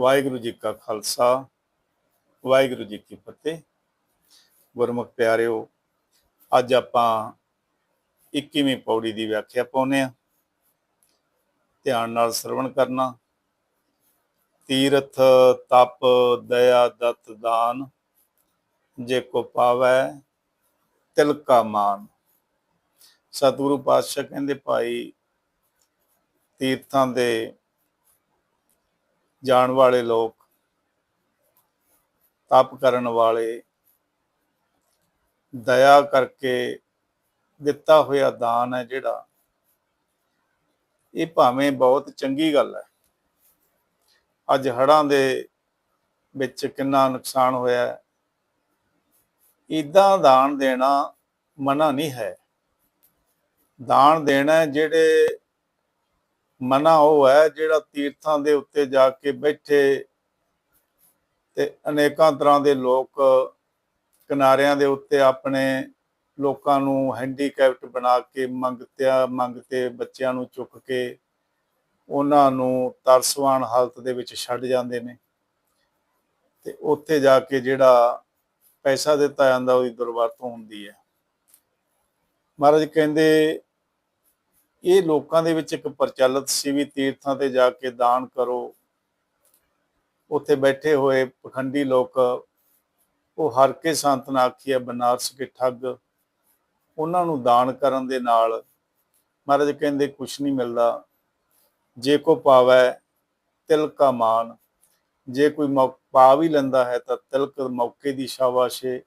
ਵਾਹਿਗੁਰੂ ਜੀ ਕਾ ਖਾਲਸਾ, ਵਾਹਿਗੁਰੂ ਜੀ ਕੀ ਫਤਿਹ। ਗੁਰਮੁਖ ਪਿਆਰਿਓ, ਅੱਜ ਆਪਾਂ 21ਵੀਂ ਪੌੜੀ ਦੀ ਵਿਆਖਿਆ ਪਾਉਨੇ ਆ ਧਿਆਨ ਨਾਲ ਸਰਵਣ ਕਰਨਾ। ਤੀਰਥ, ਤਪ, ਦਇਆ, ਦਤ, ਦਾਨ, ਜੇ ਕੋ ਪਾਵੈ ਤਿਲ ਕਾ ਮਾਨ। ਸਤਿਗੁਰੂ ਪਾਤਸ਼ਾਹ ਕਹਿੰਦੇ, ਭਾਈ, ਤੀਰਥਾਂ ਦੇ ਜਾਣ ਵਾਲੇ ਲੋਕ, ਤਪ ਕਰਨ ਵਾਲੇ, ਦਇਆ ਕਰਕੇ ਦਿੱਤਾ ਹੋਇਆ ਦਾਨ ਹੈ ਜਿਹੜਾ, ਇਹ ਭਾਵੇਂ ਬਹੁਤ ਚੰਗੀ ਗੱਲ ਹੈ। ਅੱਜ ਹੜਾਂ ਦੇ ਵਿੱਚ ਕਿੰਨਾ ਨੁਕਸਾਨ ਹੋਇਆ ਹੈ। ਇਦਾਂ ਦਾਨ ਦੇਣਾ ਮਨਾ ਨਹੀਂ ਹੈ। ਦਾਨ ਦੇਣਾ ਜਿਹੜੇ ਮਨਾ ਉਹ ਹੈ ਜਿਹੜਾ ਤੀਰਥਾਂ ਦੇ ਉੱਤੇ ਜਾ ਕੇ ਬੈਠੇ ਤੇ ਅਨੇਕਾਂ ਤਰ੍ਹਾਂ ਦੇ ਲੋਕ ਕਿਨਾਰਿਆਂ ਦੇ ਉੱਤੇ ਆਪਣੇ ਲੋਕਾਂ ਨੂੰ ਹੈਂਡੀਕੈਪਟ ਬਣਾ ਕੇ ਮੰਗਤਿਆ, ਮੰਗਤੇ, ਬੱਚਿਆਂ ਨੂੰ ਚੁੱਕ ਕੇ ਉਹਨਾਂ ਨੂੰ ਤਰਸਵਾਨ ਹਾਲਤ ਦੇ ਵਿੱਚ ਛੱਡ ਜਾਂਦੇ ਨੇ। ਤੇ ਉੱਥੇ ਜਾ ਕੇ ਜਿਹੜਾ ਪੈਸਾ ਦਿੱਤਾ ਜਾਂਦਾ ਉਹਦੀ ਦੁਰਵਰਤੋਂ ਹੁੰਦੀ ਹੈ। ਮਹਾਰਾਜ ਕਹਿੰਦੇ ਇਹ ਲੋਕਾਂ ਦੇ ਵਿੱਚ ਇੱਕ ਪ੍ਰਚਲਿਤ ਸੀ ਵੀ ਤੀਰਥਾਂ ਤੇ ਜਾ ਕੇ ਦਾਨ ਕਰੋ। ਉੱਥੇ ਬੈਠੇ ਹੋਏ ਪਖੰਡੀ ਲੋਕ, ਉਹ ਹਰ ਕੇ ਸੰਤ ਨਾ ਆਖੀਏ ਬਨਾਰਸ ਕੇ ਠੱਗ। ਉਹਨਾਂ ਨੂੰ ਦਾਨ ਕਰਨ ਦੇ ਨਾਲ ਮਹਾਰਾਜ ਕਹਿੰਦੇ, ਕੁਛ ਨਹੀਂ ਮਿਲਦਾ। ਜੇ ਕੋ ਪਾਵੈ ਤਿਲ ਕਾ ਮਾਨ। ਜੇ ਕੋਈ ਮੌ- ਪਾ ਵੀ ਲੈਂਦਾ ਹੈ ਤਾਂ ਤਿਲਕ ਮੌਕੇ ਦੀ ਸ਼ਾਬਾਸ਼ੇ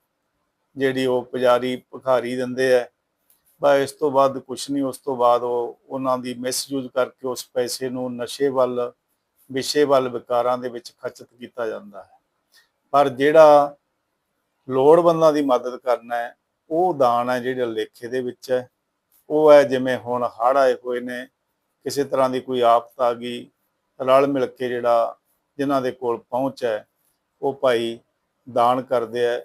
ਜਿਹੜੀ ਉਹ ਪੁਜਾਰੀ, ਭਿਖਾਰੀ ਦਿੰਦੇ ਐ ਬਸ ਇਸ ਤੋਂ ਬਾਅਦ ਕੁਛ ਨਹੀਂ, ਉਸ ਤੋਂ ਬਾਅਦ ਉਹ ਉਹਨਾਂ ਦੀ ਮਿਸਯੂਜ਼ ਕਰਕੇ ਉਸ ਪੈਸੇ ਨੂੰ ਨਸ਼ੇ ਵੱਲ, ਵਿਸ਼ੇ ਵੱਲ ਵਿਕਾਰਾਂ ਦੇ ਵਿੱਚ ਖਰਚਤ ਕੀਤਾ ਜਾਂਦਾ ਹੈ। ਪਰ ਜਿਹੜਾ ਲੋੜਵੰਦਾਂ ਦੀ ਮਦਦ ਕਰਨਾ ਹੈ, ਉਹ ਦਾਨ ਹੈ ਜਿਹੜਾ ਲੇਖੇ ਦੇ ਵਿੱਚ ਹੈ। ਉਹ ਹੈ ਜਿਵੇਂ ਹੁਣ ਹੜ੍ਹ ਆਏ ਹੋਏ ਨੇ, ਕਿਸੇ ਤਰ੍ਹਾਂ ਦੀ ਕੋਈ ਆਫਤ ਆ ਗਈ, ਰਲ ਮਿਲ ਕੇ ਜਿਹੜਾ ਜਿਨ੍ਹਾਂ ਦੇ ਕੋਲ ਪਹੁੰਚ ਹੈ, ਉਹ ਭਾਈ ਦਾਨ ਕਰਦੇ ਆ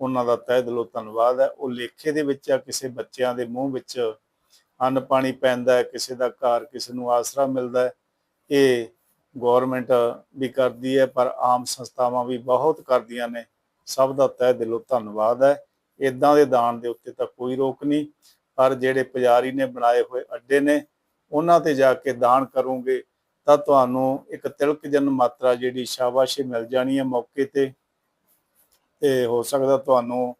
ਉਹਨਾਂ ਦਾ ਤਹਿ ਦਿਲੋਂ ਧੰਨਵਾਦ ਹੈ। ਉਹ ਲੇਖੇ ਦੇ ਵਿੱਚ ਆ, ਕਿਸੇ ਬੱਚਿਆਂ ਦੇ ਮੂੰਹ ਵਿੱਚ ਅੰਨ ਪਾਣੀ ਪੈਂਦਾ ਕਿਸੇ ਦਾ ਘਰ ਕਿਸੇ ਨੂੰ ਆਸਰਾ ਮਿਲਦਾ ਹੈ। ਇਹ ਗਵਰਨਮੈਂਟ ਵੀ ਕਰਦੀ ਹੈ, ਪਰ ਆਮ ਸੰਸਥਾਵਾਂ ਵੀ ਬਹੁਤ ਕਰਦੀਆਂ ਨੇ। ਸਭ ਦਾ ਤਹਿ ਦਿਲੋਂ ਧੰਨਵਾਦ ਹੈ। ਇਦਾਂ ਦੇ ਦਾਨ ਦੇ ਉੱਤੇ ਤਾਂ ਕੋਈ ਰੋਕ ਨਹੀਂ। ਪਰ ਜਿਹੜੇ ਪੁਜਾਰੀ ਨੇ ਬਣਾਏ ਹੋਏ ਅੱਡੇ ਨੇ, ਉਹਨਾਂ ਤੇ ਜਾ ਕੇ ਦਾਨ ਕਰੋਗੇ ਤਾਂ ਤੁਹਾਨੂੰ ਇੱਕ ਤਿਲਕ ਜਨ ਮਾਤਰਾ ਜਿਹੜੀ ਸ਼ਾਬਾਸ਼ੀ ਮਿਲ ਜਾਣੀ ਹੈ ਮੌਕੇ ਤੇ। ਤੇ ਹੋ ਸਕਦਾ ਤੁਹਾਨੂੰ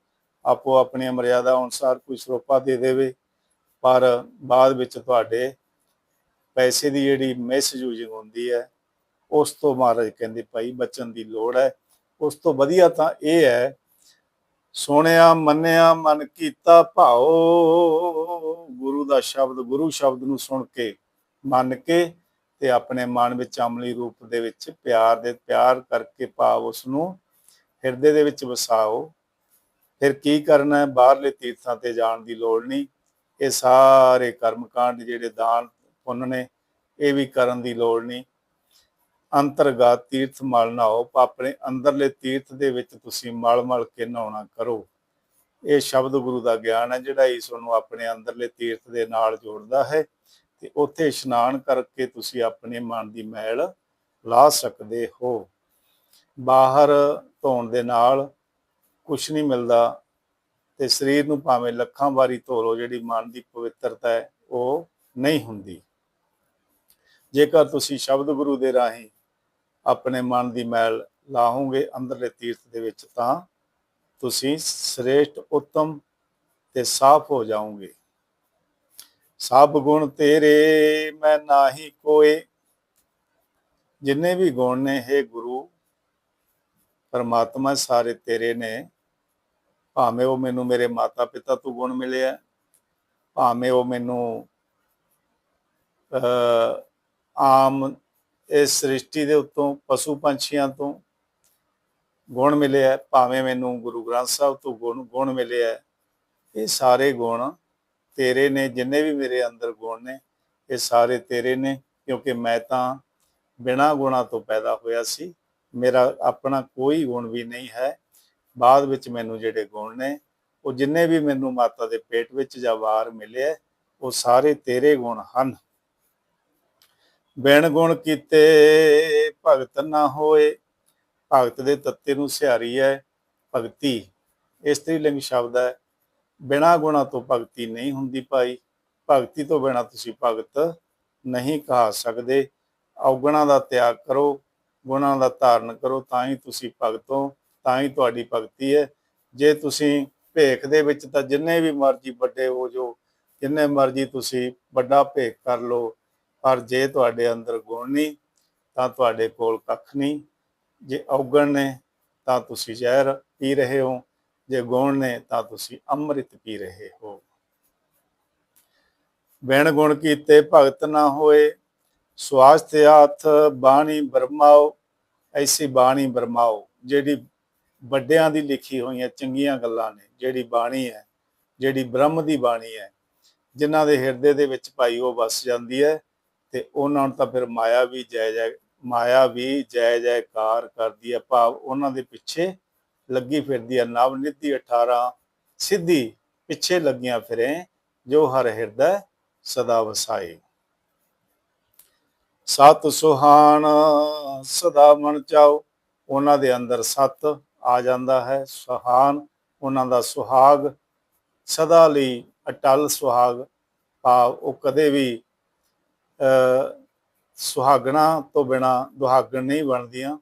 ਆਪੋ ਆਪਣੀਆਂ ਮਰਿਆਦਾ ਅਨੁਸਾਰ ਕੋਈ ਸਰੋਪਾ ਦੇ ਦੇਵੇ, ਪਰ ਬਾਅਦ ਵਿੱਚ ਤੁਹਾਡੇ ਪੈਸੇ ਦੀ ਜਿਹੜੀ ਮਿਸਯੂਜ਼ਿੰਗ ਹੁੰਦੀ ਹੈ, ਉਸ ਤੋਂ ਮਹਾਰਾਜ ਕਹਿੰਦੇ ਭਾਈ ਬਚਨ ਦੀ ਲੋੜ ਹੈ। ਉਸ ਤੋਂ ਵਧੀਆ ਤਾਂ ਇਹ ਹੈ, ਸੁਣਿਆ, ਮੰਨਿਆ, ਮਨ ਕੀਤਾ ਭਾਉ ਗੁਰੂ ਦਾ ਸ਼ਬਦ, ਗੁਰੂ ਸ਼ਬਦ ਨੂੰ ਸੁਣ ਕੇ, ਮੰਨ ਕੇ ਤੇ ਆਪਣੇ ਮਨ ਵਿੱਚ ਅਮਲੀ ਰੂਪ ਦੇ ਵਿੱਚ ਪਿਆਰ ਦੇ, ਪਿਆਰ ਕਰਕੇ ਭਾਵ ਉਸ ਨੂੰ ਹਿਰਦੇ ਦੇ ਵਿੱਚ ਵਸਾਓ। ਫਿਰ ਕੀ ਕਰਨਾ ਹੈ? ਬਾਹਰਲੇ ਤੀਰਥਾਂ ਤੇ ਜਾਣ ਦੀ ਲੋੜ ਨਹੀਂ। ਇਹ ਸਾਰੇ ਕਰਮਕਾਂਡ ਜਿਹੜੇ ਦਾਨ, ਪੁੰਨ ਨੇ, ਇਹ ਵੀ ਕਰਨ ਦੀ ਲੋੜ ਨਹੀਂ। ਅੰਤਰਗਤ ਤੀਰਥ ਮਲ ਨਹਾਓ। ਆਪਣੇ ਅੰਦਰਲੇ ਤੀਰਥ ਦੇ ਵਿੱਚ ਤੁਸੀਂ ਮਲ ਮਲ ਕੇ ਨਹਾਉਣਾ ਕਰੋ। ਇਹ ਸ਼ਬਦ ਗੁਰੂ ਦਾ ਗਿਆਨ ਹੈ, ਜਿਹੜਾ ਇਸ ਨੂੰ ਆਪਣੇ ਅੰਦਰਲੇ ਤੀਰਥ ਦੇ ਨਾਲ ਜੋੜਦਾ ਹੈ ਤੇ ਉੱਥੇ ਇਸ਼ਨਾਨ ਕਰਕੇ ਤੁਸੀਂ ਆਪਣੇ ਮਨ ਦੀ ਮੈਲ ਲਾ ਸਕਦੇ ਹੋ। ਬਾਹਰ ਧੋਣ ਦੇ ਨਾਲ ਕੁਝ ਨਹੀਂ ਮਿਲਦਾ ਤੇ ਸਰੀਰ ਨੂੰ ਭਾਵੇਂ ਲੱਖਾਂ ਵਾਰੀ ਧੋ ਲਓ ਜਿਹੜੀ ਮਨ ਦੀ ਪਵਿੱਤਰਤਾ ਹੈ, ਉਹ ਨਹੀਂ ਹੁੰਦੀ। ਜੇਕਰ ਤੁਸੀਂ ਸ਼ਬਦ ਗੁਰੂ ਦੇ ਰਾਹੀਂ ਆਪਣੇ ਮਨ ਦੀ ਮੈਲ ਲਾਹੋਗੇ ਅੰਦਰਲੇ ਤੀਰਥ ਦੇ ਵਿੱਚ, ਤਾਂ ਤੁਸੀਂ ਸ੍ਰੇਸ਼ਟ, ਉੱਤਮ ਤੇ ਸਾਫ਼ ਹੋ ਜਾਓਗੇ। ਸਭ ਗੁਣ ਤੇਰੇ, ਮੈਂ ਨਾਹੀ ਕੋਏ। ਜਿੰਨੇ ਵੀ ਗੁਣ ਨੇ, ਹੈ ਗੁਰੂ ਪਰਮਾਤਮਾ ਸਾਰੇ ਤੇਰੇ ਨੇ। ਭਾਵੇਂ ਉਹ ਮੈਨੂੰ ਮੇਰੇ ਮਾਤਾ ਪਿਤਾ ਤੋਂ ਗੁਣ ਮਿਲਿਆ, ਭਾਵੇਂ ਉਹ ਮੈਨੂੰ ਅ ਆਮ ਇਸ ਸ੍ਰਿਸ਼ਟੀ ਦੇ ਉੱਤੋਂ, ਪਸ਼ੂ ਪੰਛੀਆਂ ਤੋਂ ਗੁਣ ਮਿਲਿਆ, ਭਾਵੇਂ ਮੈਨੂੰ ਗੁਰੂ ਗ੍ਰੰਥ ਸਾਹਿਬ ਤੋਂ ਗੁਣ ਗੁਣ ਮਿਲਿਆ। ਇਹ ਸਾਰੇ ਗੁਣ ਤੇਰੇ ਨੇ, ਜਿੰਨੇ ਵੀ ਮੇਰੇ ਅੰਦਰ ਗੁਣ ਨੇ, ਇਹ ਸਾਰੇ ਤੇਰੇ ਨੇ, ਕਿਉਂਕਿ ਮੈਂ ਤਾਂ ਬਿਨਾਂ ਗੁਣਾ ਤੋਂ ਪੈਦਾ ਹੋਇਆ ਸੀ। ਮੇਰਾ ਆਪਣਾ ਕੋਈ ਗੁਣ ਵੀ ਨਹੀਂ ਹੈ। ਬਾਅਦ ਵਿੱਚ ਮੈਨੂੰ ਜਿਹੜੇ ਗੁਣ ਨੇ, ਉਹ ਜਿੰਨੇ ਵੀ ਮੈਨੂੰ ਮਾਤਾ ਦੇ ਪੇਟ ਵਿੱਚ ਜਾਂ ਵਾਰ ਮਿਲੇ, ਉਹ ਸਾਰੇ ਤੇਰੇ ਗੁਣ ਹਨ। ਬਿਨ ਗੁਣ ਕੀਤੇ ਭਗਤ ਨਾ ਹੋਏ। ਭਗਤ ਦੇ ਤੱਤੇ ਨੂੰ ਸਿਹਾਰੀ ਹੈ ਭਗਤੀ। ਇਸਤਰੀ ਲਿੰਗ ਸ਼ਬਦ ਹੈ, ਬਿਨਾ ਗੁਣਾ ਤੋਂ ਭਗਤੀ ਨਹੀਂ ਹੁੰਦੀ ਭਾਈ। ਭਗਤੀ ਤੋਂ ਬਿਨਾ ਤੁਸੀਂ ਭਗਤ ਨਹੀਂ ਕਹਾ ਸਕਦੇ। ਔਗਣਾ ਦਾ ਤਿਆਗ ਕਰੋ ਗੁਣਾਂ ਦਾ ਧਾਰਨ ਕਰੋ, ਤਾਂ ਹੀ ਤੁਸੀਂ ਭਗਤੋ ਤਾਂ ਹੀ ਤੁਹਾਡੀ ਭਗਤੀ ਹੈ। ਜੇ ਤੁਸੀਂ ਭੇਖ ਦੇ ਵਿੱਚ ਤਾਂ ਜਿੰਨੇ ਵੀ ਮਰਜ਼ੀ ਵੱਡੇ ਹੋ ਜੋ ਜਿੰਨੇ ਮਰਜ਼ੀ ਤੁਸੀਂ ਵੱਡਾ ਭੇਖ ਕਰ ਲਓ, ਪਰ ਜੇ ਤੁਹਾਡੇ ਅੰਦਰ ਗੁਣ ਨਹੀਂ, ਤਾਂ ਤੁਹਾਡੇ ਕੋਲ ਕੱਖ ਨਹੀਂ। ਜੇ ਔਗਣ ਨੇ, ਤਾਂ ਤੁਸੀਂ ਜ਼ਹਿਰ ਪੀ ਰਹੇ ਹੋ। ਜੇ ਗੁਣ ਨੇ, ਤਾਂ ਤੁਸੀਂ ਅੰਮ੍ਰਿਤ ਪੀ ਰਹੇ ਹੋ। ਬਿਨ ਗੁਣ ਕੀਤੇ ਭਗਤ ਨਾ ਹੋਏ ਸਵਾਸਥ ਹੱਥ ਬਾਣੀ ਬਰਮਾਓ, ਐਸੀ ਬਾਣੀ ਬਰਮਾਓ, ਜਿਹੜੀ ਵੱਡਿਆਂ ਦੀ ਲਿਖੀ ਹੋਈਆਂ ਚੰਗੀਆਂ ਗੱਲਾਂ ਨੇ, ਜਿਹੜੀ ਬਾਣੀ ਹੈ, ਜਿਹੜੀ ਬ੍ਰਹਮ ਦੀ ਬਾਣੀ ਹੈ, ਜਿਨ੍ਹਾਂ ਦੇ ਹਿਰਦੇ ਦੇ ਵਿੱਚ ਭਾਈ ਉਹ ਵਸ ਜਾਂਦੀ ਹੈ, ਤੇ ਉਹਨਾਂ ਨੂੰ ਤਾਂ ਫਿਰ ਮਾਇਆ ਵੀ ਜੈ ਜੈ, ਮਾਇਆ ਵੀ ਜੈ ਜੈਕਾਰ ਕਰਦੀ ਹੈ, ਭਾਵ ਉਹਨਾਂ ਦੇ ਪਿੱਛੇ ਲੱਗੀ ਫਿਰਦੀ ਹੈ ਨਵਨਿਧੀ 18 ਸਿੱਧੀ ਪਿੱਛੇ ਲੱਗੀਆਂ ਫਿਰੇ, ਜੋ ਹਰ ਹਿਰਦਾ ਸਦਾ ਵਸਾਏ। ਸਤ ਸੁਹਾਣ ਸਦਾ ਮਨ ਚਾਓ। ਉਹਨਾਂ ਦੇ ਅੰਦਰ ਸਤ ਆ ਜਾਂਦਾ ਹੈ, ਸੁਹਾਨ। ਉਹਨਾਂ ਦਾ ਸੁਹਾਗ ਸਦਾ ਲਈ ਅਟਲ ਸੁਹਾਗ। ਭਾਵ ਉਹ ਕਦੇ ਵੀ ਸੁਹਾਗਣਾ ਤੋਂ ਬਿਨਾ ਦੁਹਾਗਣ ਨਹੀਂ ਬਣਦੀਆਂ।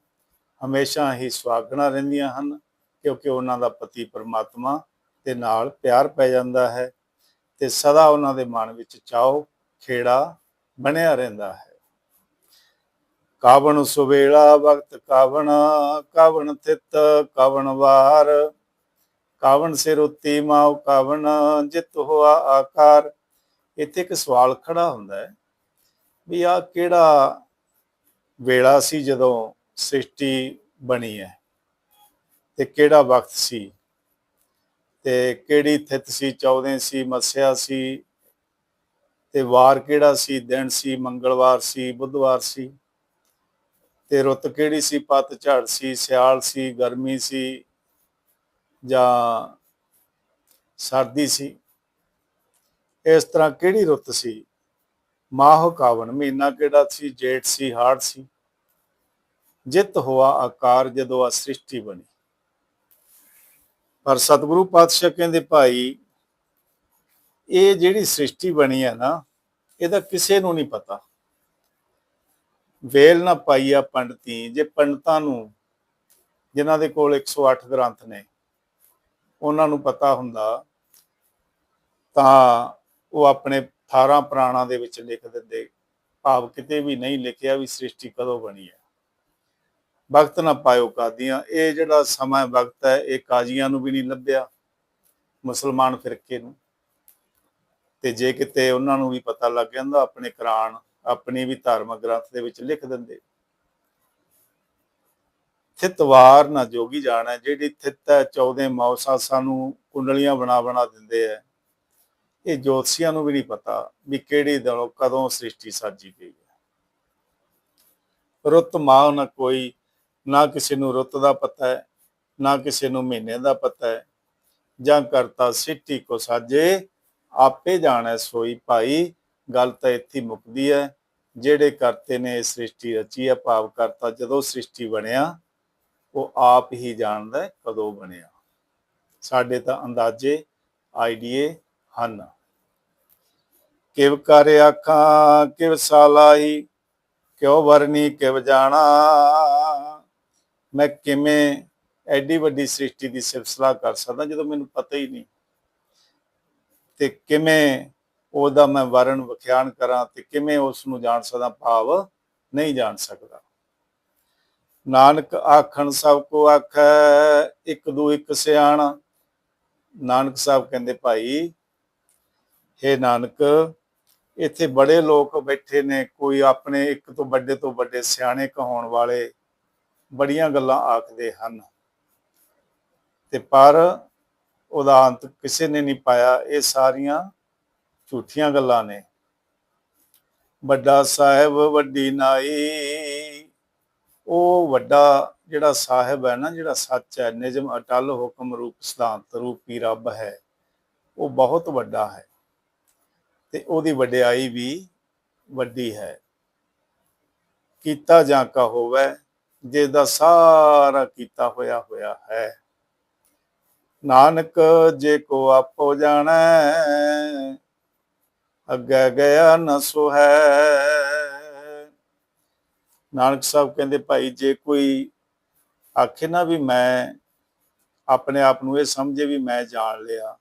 ਹਮੇਸ਼ਾ ਹੀ ਸੁਹਾਗਣਾ ਰਹਿੰਦੀਆਂ ਹਨ, ਕਿਉਂਕਿ ਉਹਨਾਂ ਦਾ ਪਤੀ ਪਰਮਾਤਮਾ ਦੇ ਨਾਲ ਪਿਆਰ ਪੈ ਜਾਂਦਾ ਹੈ ਤੇ ਸਦਾ ਉਹਨਾਂ ਦੇ ਮਨ ਵਿੱਚ ਚਾਓ, ਖੇੜਾ ਬਣਿਆ ਰਹਿੰਦਾ ਹੈ। ਕਾਵਣ ਸੁਵੇਲਾ ਵਕਤ ਕਾਵਣ ਕਾਵਣ ਤਿਤ ਕਾਵਣ ਵਾਰ। ਕਾਵਣ ਸਿਰ ਉਤੀ ਮਾਉ ਕਾਵਣ, ਜਿਤ ਹੋਆ ਆਕਾਰ। ਇੱਥੇ ਇੱਕ ਸਵਾਲ ਖੜਾ ਹੁੰਦਾ ਹੈ ਵੀ ਆ ਕਿਹੜਾ ਵੇਲਾ ਸੀ ਜਦੋਂ ਸ੍ਰਿਸ਼ਟੀ ਬਣੀ ਹੈ? ਤੇ ਕਿਹੜਾ ਵਕਤ ਸੀ? ਤੇ ਕਿਹੜੀ ਥਿਤ ਸੀ 14 ਸੀ, ਮੱਸਿਆ ਸੀ? ਤੇ ਵਾਰ ਕਿਹੜਾ ਸੀ, ਦਿਨ ਸੀ, ਮੰਗਲਵਾਰ ਸੀ, ਬੁੱਧਵਾਰ ਸੀ? ਤੇ ਰੁੱਤ ਕਿਹੜੀ ਸੀ? ਪਤ, ਝੜ ਸੀ, ਸਿਆਲ ਸੀ, ਗਰਮੀ ਸੀ ਜਾਂ ਸਰਦੀ ਸੀ? ਇਸ ਤਰ੍ਹਾਂ ਕਿਹੜੀ ਰੁੱਤ ਸੀ? ਮਾਹ ਕਾਵਣ ਮਹੀਨਾ ਕਿਹੜਾ ਸੀ? ਜੇਠ ਸੀ, ਹਾੜ ਸੀ। ਜਿਤ ਹੋਆ ਆਕਾਰ ਜਦੋਂ ਆ ਸ੍ਰਿਸ਼ਟੀ ਬਣੀ। ਪਰ ਸਤਿਗੁਰੂ ਪਾਤਸ਼ਾਹ ਕਹਿੰਦੇ, ਭਾਈ, ਇਹ ਜਿਹੜੀ ਸ੍ਰਿਸ਼ਟੀ ਬਣੀ ਹੈ ਨਾ, ਇਹਦਾ ਕਿਸੇ ਨੂੰ ਨਹੀਂ ਪਤਾ। ਵੇਲ ਨਾ ਪਾਈਆ ਪੰਡਤੀ, ਜੇ ਪੰਡਤਾਂ ਨੂੰ, ਜਿਨ੍ਹਾਂ ਦੇ ਕੋਲ 108 ਗ੍ਰੰਥ ਨੇ, ਉਹਨਾਂ ਨੂੰ ਪਤਾ ਹੁੰਦਾ, ਤਾਂ ਉਹ ਆਪਣੇ 18 ਪ੍ਰਾਣਾ ਦੇ ਵਿੱਚ ਲਿਖ ਦਿੰਦੇ। ਭਾਵ ਕਿਤੇ ਵੀ ਨਹੀਂ ਲਿਖਿਆ ਵੀ ਸ੍ਰਿਸ਼ਟੀ ਕਦੋਂ ਬਣੀ ਹੈ। ਵਕਤ ਨਾ ਪਾਇਓ ਕਾਦੀਆਂ, ਇਹ ਜਿਹੜਾ ਸਮਾਂ ਵਕਤ ਹੈ, ਇਹ ਕਾਜ਼ੀਆਂ ਨੂੰ ਵੀ ਨਹੀਂ ਲੱਭਿਆ, ਮੁਸਲਮਾਨ ਫਿਰਕੇ ਨੂੰ। ਤੇ ਜੇ ਕਿਤੇ ਉਹਨਾਂ ਨੂੰ ਵੀ ਪਤਾ ਲੱਗ ਜਾਂਦਾ, ਆਪਣੇ ਕੁਰਾਨ ਆਪਣੀ ਵੀ ਧਾਰਮਿਕ ਗ੍ਰੰਥ ਦੇ ਵਿੱਚ ਲਿਖ ਦਿੰਦੇ। ਥਿਤਵਾਰ ਨਾ ਜੋਗੀ ਜਾਣਾ, ਜਿਹੜੀ ਥਿਤ ਹੈ 14 ਮੌਸਾ ਸਾਨੂੰ ਕੁੰਡਲੀਆਂ ਬਣਾ ਬਣਾ ਦਿੰਦੇ ਆ ਇਹ ਜੋਤਸ਼ੀਆਂ ਨੂੰ ਵੀ ਨਹੀਂ ਪਤਾ ਵੀ ਕਿਹੜੀ ਦਿਨੋਂ ਕਦੋਂ ਸ੍ਰਿਸ਼ਟੀ ਸਾਜੀ ਗਈ ਹੈ। ਰੁੱਤ ਮਾਹ ਨਾ ਕੋਈ, ਨਾ ਕਿਸੇ ਨੂੰ ਰੁੱਤ ਦਾ ਪਤਾ ਹੈ, ਨਾ ਕਿਸੇ ਨੂੰ ਮਹੀਨੇ ਦਾ ਪਤਾ ਹੈ। ਜਾਂ ਕਰਤਾ ਸਿੱਟੀ ਕੋ ਸਾਜੇ, ਆਪੇ ਜਾਣੈ ਸੋਈ ਭਾਈ ਗੱਲ ਤਾਂ ਇੱਥੇ ਹੀ ਮੁੱਕਦੀ ਹੈ। ਜਿਹੜੇ ਕਰਤੇ ਨੇ ਸ੍ਰਿਸ਼ਟੀ ਰਚੀ ਹੈ ਭਾਵ ਕਰਤਾ ਜਦੋਂ ਸ੍ਰਿਸ਼ਟੀ ਬਣਿਆ, ਉਹ ਆਪ ਹੀ ਜਾਣਦਾ ਕਦੋਂ ਬਣਿਆ। ਸਾਡੇ ਤਾਂ ਅੰਦਾਜ਼ੇ, ਆਈਡੀਏ ਹਨ। ਕਿਵ ਕਰ ਆਖਾਂ, ਕਿਵ ਸਾਲਾਈ ਕਿਉ ਵਰਨੀ, ਕਿਵ ਜਾਣਾ। ਮੈਂ ਕਿਵੇਂ ਐਡੀ ਵੱਡੀ ਸ੍ਰਿਸ਼ਟੀ ਦੀ ਸਿਫਤਸਲਾ ਕਰ ਸਕਦਾ ਜਦੋਂ ਮੈਨੂੰ ਪਤਾ ਹੀ ਨਹੀਂ। ਤੇ ਕਿਵੇਂ ਉਹਦਾ ਮੈਂ ਵਰਣ ਵਿਖਿਆਨ ਕਰਾਂ ਤੇ ਕਿਵੇਂ ਉਸ ਨੂੰ ਜਾਣ ਸਕਦਾ, ਭਾਵ ਨਹੀਂ ਜਾਣ ਸਕਦਾ। ਨਾਨਕ ਆਖਣ, ਸਭ ਕੋ ਆਖੈ, ਇੱਕ ਦੂ ਇੱਕ ਸਿਆਣਾ। ਨਾਨਕ ਸਾਹਿਬ ਕਹਿੰਦੇ, ਭਾਈ हे ਨਾਨਕ, ਇੱਥੇ ਬੜੇ ਲੋਕ ਬੈਠੇ ਨੇ, ਕੋਈ ਆਪਣੇ ਇੱਕ ਤੋਂ ਵੱਡੇ ਤੋਂ ਵੱਡੇ ਸਿਆਣੇ ਕਹਾਉਣ ਵਾਲੇ ਬੜੀਆਂ ਗੱਲਾਂ ਆਖਦੇ ਹਨ। ਤੇ ਪਰ ਉਹਦਾ ਅੰਤ ਕਿਸੇ ਨੇ ਨਹੀਂ ਪਾਇਆ, ਇਹ ਸਾਰੀਆਂ ਝੂਠੀਆਂ ਗੱਲਾਂ ਨੇ। ਵੱਡਾ ਸਾਹਿਬ ਵੱਡੀ ਨਾਈ, ਉਹ ਵੱਡਾ ਜਿਹੜਾ ਸਾਹਿਬ ਹੈ ਨਾ, ਜਿਹੜਾ ਸੱਚ ਹੈ ਨਿਜਮ ਅਟਲ ਹੁਕਮ ਰੂਪ ਸਿਧਾਂਤ ਰੂਪੀ ਰੱਬ ਹੈ, ਉਹ ਬਹੁਤ ਵੱਡਾ ਹੈ ਤੇ ਉਹਦੀ ਵਡਿਆਈ ਵੀ ਵੱਡੀ ਹੈ। ਕੀਤਾ ਜਾਂ ਕਾ ਹੋਵੇ ਜਿਸ ਦਾ ਸਾਰਾ ਕੀਤਾ ਹੋਇਆ ਹੋਇਆ ਹੈ। ਨਾਨਕ ਜੇ ਕੋ ਆਪੋ ਜਾਣੈ ਅੱਗੇ ਗਿਆ ਨ ਸੁਹੈ। ਨਾਨਕ ਸਾਹਿਬ ਕਹਿੰਦੇ, ਭਾਈ, ਜੇ ਕੋਈ ਆਖੇ ਨਾ ਵੀ ਮੈਂ ਆਪਣੇ ਆਪ ਨੂੰ ਇਹ ਸਮਝੇ ਵੀ ਮੈਂ ਜਾਣ ਲਿਆ,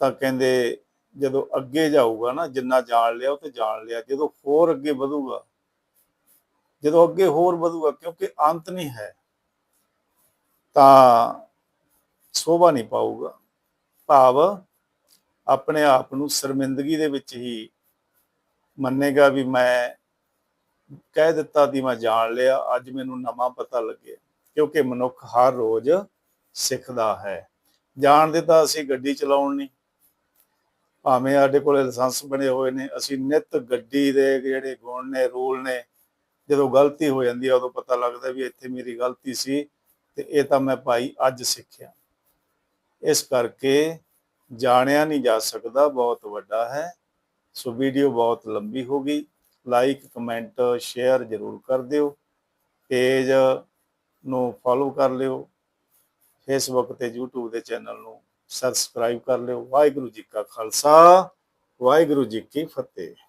ਤਾਂ ਕਹਿੰਦੇ, ਜਦੋਂ ਅੱਗੇ ਜਾਊਗਾ ਨਾ, ਜਿੰਨਾ ਜਾਣ ਲਿਆ ਉਹ ਤੇ ਜਾਣ ਲਿਆ, ਜਦੋਂ ਹੋਰ ਅੱਗੇ ਵਧੂਗਾ, ਜਦੋਂ ਅੱਗੇ ਹੋਰ ਵਧੂਗਾ, ਕਿਉਂਕਿ ਅੰਤ ਨਹੀਂ ਹੈ, ਤਾਂ ਸੋਭਾ ਨਹੀਂ ਪਾਊਗਾ। ਭਾਵ ਆਪਣੇ ਆਪ ਨੂੰ ਸ਼ਰਮਿੰਦਗੀ ਦੇ ਵਿੱਚ ਹੀ ਮੰਨੇਗਾ ਵੀ ਮੈਂ ਕਹਿ ਦਿੱਤਾ ਦੀ ਮੈਂ ਜਾਣ ਲਿਆ, ਅੱਜ ਮੈਨੂੰ ਨਵਾਂ ਪਤਾ ਲੱਗਿਆ ਕਿਉਂਕਿ ਮਨੁੱਖ ਹਰ ਰੋਜ਼ ਸਿੱਖਦਾ ਹੈ। ਜਾਣਦੇ ਤਾਂ ਅਸੀਂ ਗੱਡੀ ਚਲਾਉਣ ਨਹੀਂ, ਭਾਵੇਂ ਸਾਡੇ ਕੋਲ ਲਾਇਸੈਂਸ ਬਣੇ ਹੋਏ ਨੇ, ਅਸੀਂ ਨਿਤ ਗੱਡੀ ਦੇ ਜਿਹੜੇ ਗੁਣ ਨੇ, ਰੂਲ ਨੇ, ਜਦੋਂ ਗਲਤੀ ਹੋ ਜਾਂਦੀ ਹੈ ਉਦੋਂ ਪਤਾ ਲੱਗਦਾ ਵੀ ਇੱਥੇ ਮੇਰੀ ਗਲਤੀ ਸੀ ਤੇ ਇਹ ਤਾਂ ਮੈਂ ਭਾਈ ਅੱਜ ਸਿੱਖਿਆ। ਇਸ ਕਰਕੇ ਜਾਣਿਆ ਨਹੀਂ ਜਾ ਸਕਦਾ, ਬਹੁਤ ਵੱਡਾ ਹੈ। ਸੋ ਵੀਡੀਓ ਬਹੁਤ ਲੰਬੀ ਹੋ ਗਈ। ਲਾਈਕ ਕਮੈਂਟ ਸ਼ੇਅਰ ਜ਼ਰੂਰ ਕਰ ਦਿਓ। ਪੇਜ ਨੂੰ ਫੋਲੋ ਕਰ ਲਿਓ। ਫੇਸਬੁੱਕ ਤੇ YouTube ਦੇ ਚੈਨਲ ਨੂੰ ਸਬਸਕ੍ਰਾਈਬ ਕਰ ਲਿਓ। ਵਾਹਿਗੁਰੂ ਜੀ ਕਾ ਖਾਲਸਾ, ਵਾਹਿਗੁਰੂ ਜੀ ਕੀ ਫਤਿਹ।